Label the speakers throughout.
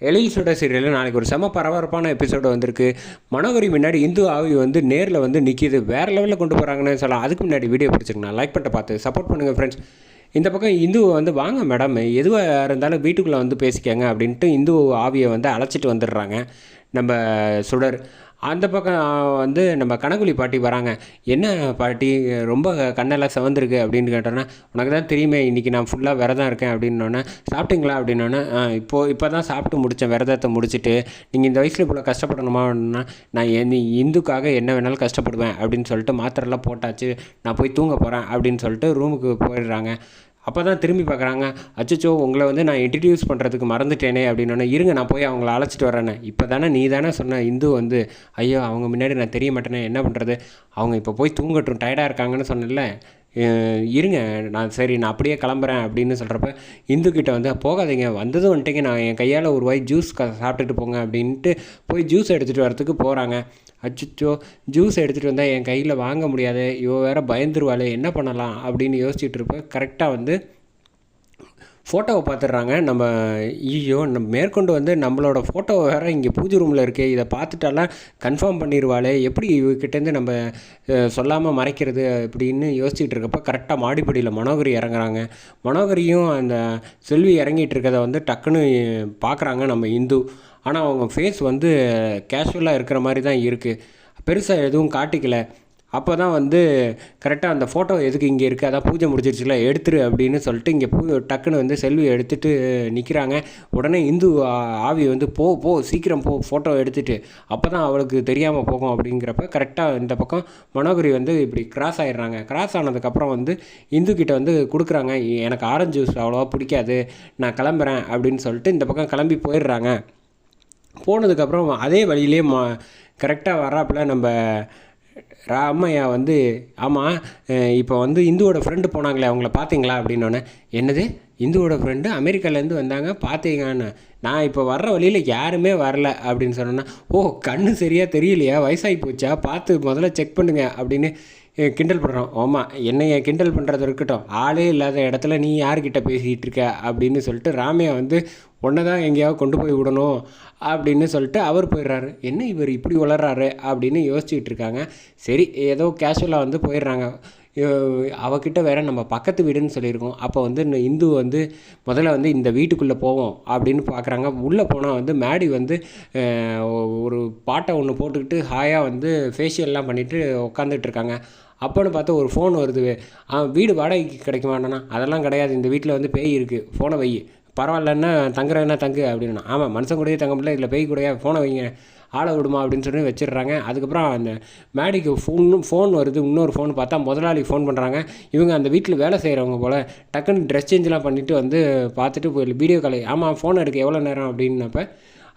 Speaker 1: எழில் சுட சீரியலில் நாளைக்கு ஒரு செம பரபரப்பான எபிசோடு வந்திருக்கு. மனோகரி முன்னாடி இந்து ஆவி வந்து நேரில் வந்து நிற்கிது வேறு லெவலில் கொண்டு போகிறாங்கன்னு சொல்லலாம். அதுக்கு முன்னாடி வீடியோ பிடிச்சிருக்கேன் லைக் பண்ணிட்டு பார்த்து சப்போர்ட் பண்ணுங்கள் ஃப்ரெண்ட்ஸ் இந்த பக்கம் இந்து வந்து வாங்க மேடம் எதுவாக இருந்தாலும் வீட்டுக்குள்ளே வந்து பேசிக்கங்க. அப்படின்ட்டு இந்து ஆவியை வந்து அழைச்சிட்டு வந்துடுறாங்க. நம்ம சுடர் அந்த பக்கம் வந்து நம்ம கணக்குலி பாட்டி வராங்க. என்ன பாட்டி ரொம்ப கண்ணெல்லாம் சிவந்திருக்கு? அப்படின்னு கேட்டோன்னா உனக்கு தான் தெரியுமே இன்றைக்கி நான் ஃபுல்லாக விரதம் இருக்கேன். அப்படின்னோடனே சாப்பிட்டீங்களா? அப்படின்னோடனே இப்போது இப்போ தான் சாப்பிட்டு முடித்தேன் விரதத்தை முடிச்சுட்டு நீங்கள் இந்த வயசில் இவ்வளோ கஷ்டப்படணுமா? நான் என் இந்துக்காக என்ன வேணாலும் கஷ்டப்படுவேன் அப்படின்னு சொல்லிட்டு மாத்திரெல்லாம் போட்டாச்சு. நான் போய் தூங்க போகிறேன் அப்படின்னு சொல்லிட்டு ரூமுக்கு போயிடுறாங்க. அப்போ தான் திரும்பி பார்க்குறாங்க அச்சச்சோ உங்களை வந்து நான் இன்ட்ரடியூஸ் பண்ணுறதுக்கு மறந்துட்டேனே அப்படின்னு இருங்க நான் போய் அவங்கள அழைச்சிட்டு வரேனே இப்போ தானே நீ தானே சொன்ன இந்து வந்து ஐயோ அவங்க முன்னாடி நான் தெரிய மாட்டேனே என்ன பண்ணுறது அவங்க இப்போ போய் தூங்கட்டும் டயர்டாக இருக்காங்கன்னு சொன்னேன்ல. இருங்க நான் சரி நான் அப்படியே கிளம்புறேன் அப்படின்னு சொல்கிறப்ப இந்துக்கிட்ட வந்து போகாதீங்க வந்ததும் வந்துட்டீங்க நான் என் கையால் ஒரு வாய் ஜூஸ் க சாப்பிட்டுட்டு போங்க அப்படின்ட்டு போய் ஜூஸ் எடுத்துகிட்டு வரத்துக்கு போகிறாங்க அச்சோ ஜூஸ் எடுத்துகிட்டு வந்தால் என் கையில் வாங்க முடியாது இவ வேறு பயந்துருவாளே என்ன பண்ணலாம் அப்படின்னு யோசிச்சுட்டு இருப்பேன். கரெக்டாக வந்து ஃபோட்டோவை பார்த்துடுறாங்க. நம்ம ஐயோ நம்ம மேற்கொண்டு வந்து நம்மளோட ஃபோட்டோ வேறு இங்கே பூஜை ரூமில் இருக்கே இதை பார்த்துட்டாலாம் கன்ஃபார்ம் பண்ணிடுவாளே எப்படி இவகிட்டேருந்து நம்ம சொல்லாமல் மறைக்கிறது அப்படின்னு யோசிச்சுட்டு இருக்கப்போ கரெக்டாக மாடிப்படியில் மனோகரி இறங்குறாங்க. மனோகரியும் அந்த செல்வி இறங்கிட்டு இருக்கதை வந்து டக்குன்னு பார்க்குறாங்க நம்ம இந்து. ஆனால் அவங்க ஃபேஸ் வந்து கேஷுவலாக இருக்கிற மாதிரி தான் இருக்குது பெருசாக எதுவும் காட்டிக்கல. அப்போ தான் வந்து கரெக்டாக அந்த ஃபோட்டோ எதுக்கு இங்கே இருக்குது அதான் பூஜை முடிச்சிருச்சுல எடுத்துரு அப்படின்னு சொல்லிட்டு இங்கே பூ டக்குன்னு வந்து செல்வி எடுத்துகிட்டு நிற்கிறாங்க உடனே இந்து ஆவி வந்து போ போ சீக்கிரம் போ ஃபோட்டோ எடுத்துட்டு. அப்போ தான் அவளுக்கு தெரியாமல் போகும் அப்படிங்கிறப்ப கரெக்டாக இந்த பக்கம் மனோகரி வந்து இப்படி கிராஸ் ஆகிடுறாங்க கிராஸ் ஆனதுக்கப்புறம் வந்து இந்து கிட்ட வந்து கொடுக்குறாங்க எனக்கு ஆரஞ்சு ஜூஸ் அவ்வளோவா பிடிக்காது நான் கிளம்புறேன் அப்படின்னு சொல்லிட்டு இந்த பக்கம் கிளம்பி போயிடுறாங்க. போனதுக்கப்புறம் அதே வழியிலே மா கரெக்டாக வராப்பில் நம்ம ராமையா வந்து ஆமாம் இப்போ வந்து இந்துவோட ஃப்ரெண்டு போனாங்களே அவங்கள பார்த்தீங்களா அப்படின்னோடனே என்னது? இந்துவோட ஃப்ரெண்டு அமெரிக்காலேருந்து வந்தாங்க பார்த்தீங்கன்னு நான் இப்போ வர்ற வழியில் யாருமே வரல அப்படின்னு சொன்னேன்னா ஓ கண்ணு சரியாக தெரியலையா? வயசாகி போச்சா? பார்த்து முதல்ல செக் பண்ணுங்க அப்படின்னு கிண்டல் பண்ணுறோம் ஆமாம் என்னைய கிண்டல் பண்ணுறது இருக்கட்டும். ஆளே இல்லாத இடத்துல நீ யார்கிட்ட பேசிகிட்டு இருக்க அப்படின்னு சொல்லிட்டு ராமையா வந்து உன்னை தான் எங்கேயாவது கொண்டு போய் விடணும் அப்படின்னு சொல்லிட்டு அவர் போயிடுறாரு. என்ன இவர் இப்படி வளர்றாரு அப்படின்னு யோசிச்சுக்கிட்டு இருக்காங்க. சரி ஏதோ கேஷுவலாக வந்து போயிடுறாங்க. அவகிட்ட வேற நம்ம பக்கத்து வீடுன்னு சொல்லியிருக்கோம். அப்போ வந்து இந்த இந்து வந்து முதல்ல வந்து இந்த வீட்டுக்குள்ளே போவோம் அப்படின்னு பார்க்குறாங்க உள்ளே போனால் வந்து மேடி வந்து ஒரு பாட்டை ஒன்று போட்டுக்கிட்டு ஹாயாக வந்து ஃபேஷியல்லாம் பண்ணிவிட்டு உட்காந்துட்டு இருக்காங்க. அப்போன்னு பார்த்து ஒரு ஃபோன் வருது. வீடு வாடகைக்கு கிடைக்குமாண்ணா அதெல்லாம் கிடையாது. இந்த வீட்டில் வந்து பேய் இருக்குது ஃபோனை வை. பரவாயில்லன்னா தங்குறேன்னா தங்கு அப்படின்னா. ஆமாம் மனுஷன் கூடயே தங்க முடியல. இதில் பேய் கூடயா? ஃபோனை வைங்க. ஆளை விடுமா அப்படின்னு சொல்லி வச்சிடுறாங்க. அதுக்கப்புறம் அந்த மேடிக்கு ஃபோனும் ஃபோன் வருது. இன்னொரு ஃபோன் பார்த்தா முதலாளி ஃபோன் பண்ணுறாங்க இவங்க அந்த வீட்டில் வேலை செய்கிறவங்க போல் டக்குன்னு ட்ரெஸ் சேஞ்செலாம் பண்ணிவிட்டு வந்து பார்த்துட்டு போய் வீடியோ காலை ஆமாம் ஃபோன் எடுக்க எவ்வளோ நேரம் அப்படின்னப்ப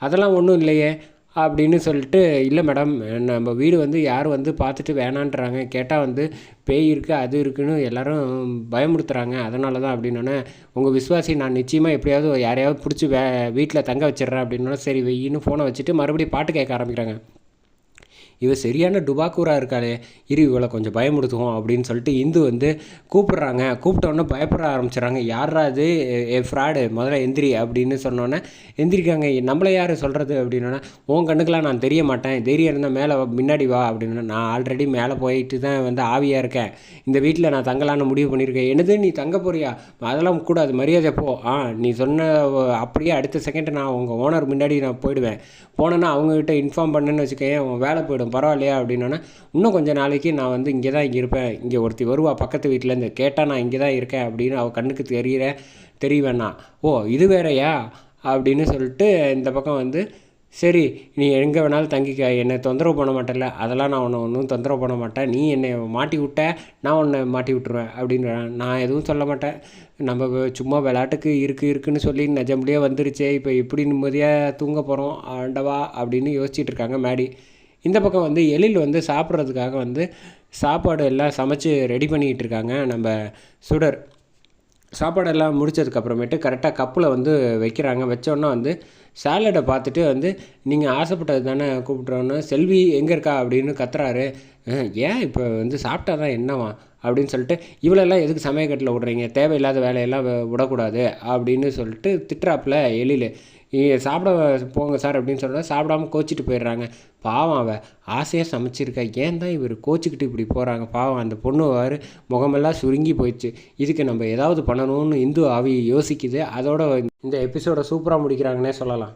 Speaker 1: அதெல்லாம் ஒன்றும் இல்லையே. அப்படின்னு சொல்லிட்டு இல்லை மேடம் நம்ம வீடு வந்து யார் வந்து பார்த்துட்டு வேணான்றாங்க. கேட்டால் வந்து பேய் இருக்குது அது இருக்குன்னு எல்லோரும் பயமுறுத்துறாங்க. அதனால தான் அப்படின்னோடனே உங்கள் விஸ்வாசி நான் நிச்சயமாக எப்படியாவது யாரையாவது பிடிச்சி வே வீட்டில் தங்க வச்சிடுறேன். அப்படின்னோட சரி வெயின்னு ஃபோனை வச்சுட்டு மறுபடியும் பாட்டு கேட்க ஆரம்பிக்கிறாங்க. இவ சரியான டுபாக்கூரா இருக்காளே. இரு இவளை கொஞ்சம் பயமுடுத்துவோம் அப்படின்னு சொல்லிட்டு இந்து வந்து கூப்பிட்றாங்க. கூப்பிட்டோன்னே பயப்பட ஆரம்பிச்சிடுறாங்க. யாரா அது ஏ ஃப்ராடு. முதல்ல எந்திரி அப்படின்னு சொன்னோன்னே எந்திரிக்காங்க. நம்மளை யார் சொல்கிறது அப்படின்னா உன் கண்ணுக்கெலாம் நான் தெரிய மாட்டேன். தைரியம் இருந்தால் மேலே வா, முன்னாடி வா அப்படின்னு நான் ஆல்ரெடி மேலே போயிட்டு தான் வந்து ஆவியாக இருக்கேன். இந்த வீட்டில் நான் தங்கலான்னு முடிவு பண்ணியிருக்கேன். என்னது நீ தங்க போறியா? அதெல்லாம் கூடாது. மரியாதை போ. ஆ நீ சொன்ன அப்படியே அடுத்த செகண்ட் நான் உங்கள் ஓனர் முன்னாடி நான் போயிடுவேன். போனேன்னா அவங்ககிட்ட இன்ஃபார்ம் பண்ணேன்னு வச்சுக்கேன் உன் வேலை போயிடும். பரவாயில்லையா அப்படின்னோன்னே இன்னும் கொஞ்சம் நாளைக்கு நான் வந்து இங்கே தான் இங்கே இருப்பேன். இங்கே ஒருத்தி வருவா பக்கத்து வீட்டிலேருந்து கேட்டால் நான் இங்கே தான் இருக்கேன் அப்படின்னு அவள் கண்ணுக்கு தெரிகிற தெரியவேண்ணா ஓ இது வேறயா? அப்படின்னு சொல்லிட்டு இந்த பக்கம் வந்து சரி நீ எங்கே வேணாலும் தங்கிக்க. என்னை தொந்தரவு பண்ண மாட்டேல்ல. அதெல்லாம் நான் உன்னை ஒன்றும் தொந்தரவு பண்ண மாட்டேன். நீ என்னை மாட்டி விட்ட நான் உன்னை மாட்டி விட்டுருவேன் அப்படின்னு நான் எதுவும் சொல்ல மாட்டேன். நம்ம சும்மா விளையாட்டுக்கு இருக்குது இருக்குன்னு சொல்லி நிஜம்படியே வந்துருச்சே. இப்போ எப்படி நிம்மதியாக தூங்க போகிறோம் ஆண்டவா அப்படின்னு யோசிச்சுட்டு இருக்காங்க மேடி. இந்த பக்கம் வந்து எழில் வந்து சாப்பிட்றதுக்காக வந்து சாப்பாடு எல்லாம் சமைச்சு ரெடி பண்ணிக்கிட்டு இருக்காங்க. நம்ம சுடர். சாப்பாடெல்லாம் முடிச்சதுக்கப்புறமேட்டு கரெக்டாக கப்பில் வந்து வைக்கிறாங்க. வச்சோன்னே வந்து சாலடை பார்த்துட்டு வந்து நீங்கள் ஆசைப்பட்டது தானே கூப்பிட்றோன்னு செல்வி எங்கே இருக்கா? அப்படின்னு கத்துறாரு. ஏன் இப்போ வந்து சாப்பிட்டா தான் என்னவா? அப்படின்னு சொல்லிட்டு இவளெல்லாம் எதுக்கு சமயக்கட்டில் விட்றீங்க? தேவையில்லாத வேலையெல்லாம் விடக்கூடாது. அப்படின்னு சொல்லிட்டு திட்டுறாப்புல எழில். சாப்பிட போங்க சார் அப்படின்னு சொன்னால் சாப்பிடாம கோச்சிட்டு போயிடுறாங்க. பாவம் அவள் ஆசையாக சமைச்சிருக்கா. ஏன் தான் இவர் கோச்சிக்கிட்டு இப்படி போகிறாங்க பாவம் அந்த பொண்ணு வாரு முகமெல்லாம் சுருங்கி போயிடுச்சு. இதுக்கு நம்ம ஏதாவது பண்ணணும்னு இந்து ஆவி யோசிக்குது. அதோட இந்த எபிசோடை சூப்பராக முடிக்கிறாங்கன்னே சொல்லலாம்.